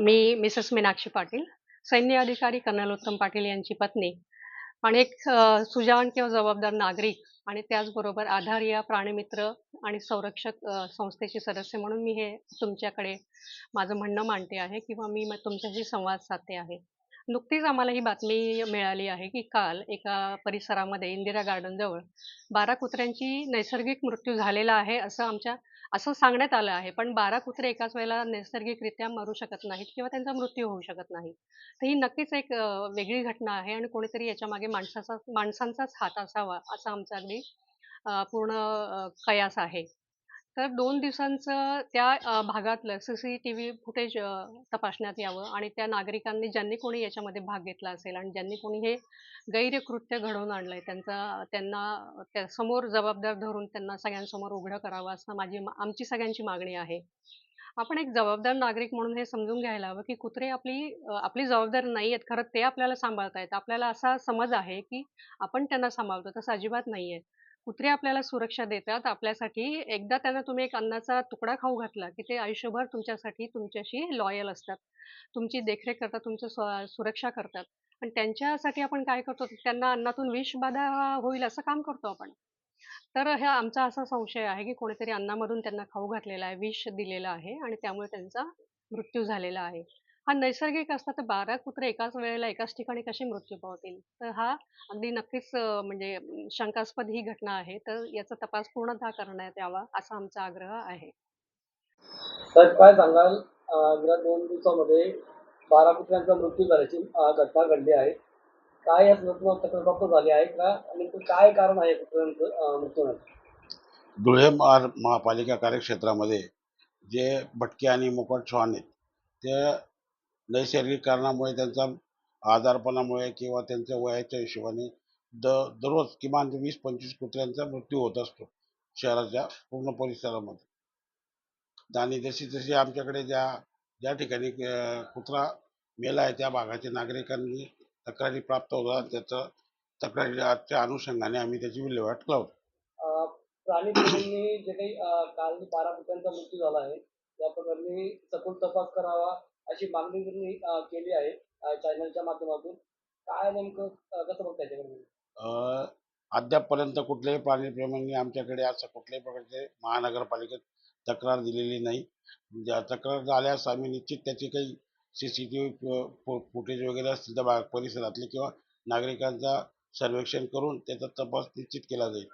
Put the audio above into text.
मी Mrs Meenakshi Patil सैन्य अधिकारी colonel उत्तम पाटील यांची पत्नी आणि एक अ, किंवा जबाबदार नागरिक आणि त्याचबरोबर आधार या प्राणीमित्र आणि संरक्षक संस्थेचे संस्थेची सदस्य म्हणून मी हे तुमच्याकडे माझं म्हणणं मांडते आहे किंवा मी तुमच्याशी संवाद साधते आहे. नुकतीच आम्हाला ही बातमी मिळाली आहे की काल एका परिसरामध्ये इंदिरा गार्डनजवळ बारा कुत्र्यांची नैसर्गिक मृत्यू झालेला आहे असं आमच्या असं सांगण्यात आलं आहे. पण बारा कुत्रे एकाच वेळेला नैसर्गिकरित्या मरू शकत नाहीत किंवा त्यांचा मृत्यू होऊ शकत नाही. तर ही नक्कीच एक वेगळी घटना आहे आणि कोणीतरी याच्या मागे माणसाचा माणसांचाच हात असावा असा आमचा अगदी पूर्ण कयास आहे. तर दोन दिवसांचं त्या अ, भागातलं C C T V footage तपासण्यात यावं आणि त्या नागरिकांनी ज्यांनी कोणी याच्यामध्ये भाग घेतला असेल आणि ज्यांनी कोणी हे गैरकृत्य घडवून आणलंय त्यांचा त्यांना त्या समोर जबाबदार धरून त्यांना सगळ्यांसमोर उघडं करावं असं माझी मा- आमची सगळ्यांची मागणी आहे. आपण एक जबाबदार नागरिक म्हणून हे समजून घ्यायला हवं की कुत्रे आपली आपली जबाबदार नाही आहेत खरं ते आपल्याला सांभाळतायत. आपल्याला असा समज आहे की आपण त्यांना सांभाळतो तसं अजिबात नाही आहे कुत्रे आपल्याला सुरक्षा देतात आपल्यासाठी एकदा त्यांना तुम्ही एक अन्नाचा तुकडा खाऊ घातला की ते आयुष्यभर तुमच्यासाठी तुमच्याशी लॉयल असतात. तुमची देखरेख करतात तुमचं सुरक्षा करतात. पण त्यांच्यासाठी आपण काय करतो त्यांना अन्नातून विषबाधा होईल असं काम करतो आपण. तर हा आमचा असा संशय आहे की कोणीतरी अन्नामधून त्यांना खाऊ घातलेला आहे विष दिलेलं आहे आणि त्यामुळे त्यांचा मृत्यू झालेला आहे. हा नैसर्गिक असता तर बारा कुत्रे एकाच वेळेला एकाच ठिकाणी कसे मृत्यू पावतील? तर हा अगदी नक्कीच अं, म्हणजे शंकास्पद ही घटना आहे. तर याचा तपास पूर्णतः करण्यात यावा असा आमचा आग्रह आहे. तर काय सांगाल? अं, गेल्या दोन दिवसामध्ये बारा कुत्र्यांचा मृत्यू झाल्याची अं, घटना घडली आहे. काय या संदर्भात तक्रार प्राप्त झाली आहे का? आणि ते काय कारण आहे कुत्र्यांचं अं, मृत्यू होण्याचं? धुळे महार महापालिका कार्यक्षेत्रामध्ये जे भटके आणि मोकाट श्वान आहेत ते नैसर्गिक कारणामुळे त्यांचा आजारपणामुळे किंवा त्यांच्या वयाच्या हिशोबाने द दररोज किमान वीस पंचवीस कुत्र्यांचा मृत्यू होत असतो शहराच्या पूर्ण परिसरामध्ये. आणि जशी जशी आमच्याकडे ज्या ज्या ठिकाणी कुत्रा मेला आहे त्या भागाच्या नागरिकांनी तक्रारी प्राप्त होतात त्याचं तक्रारीच्या अनुषंगाने आम्ही त्याची विल्हेवाट लावतो. प्राणी जे काही काल बारा कुत्र्यांचा मृत्यू झाला आहे या प्रकरणी सखोल तपास करावा अशी मागणी त्यांनी केली आहे चॅनलच्या माध्यमातून. काय नेमकं कसं बघता याच्याकडे अद्यापपर्यंत कुठल्याही प्राणीप्रेमींनी आमच्याकडे असं कुठल्याही प्रकारचे महानगरपालिकेत तक्रार दिलेली नाही. म्हणजे ज्या तक्रार झाल्यास आम्ही निश्चित त्याची काही C C T V footage वगैरे असतील तर परिसरातले किंवा नागरिकांचा सर्वेक्षण करून त्याचा तपास निश्चित केला जाईल.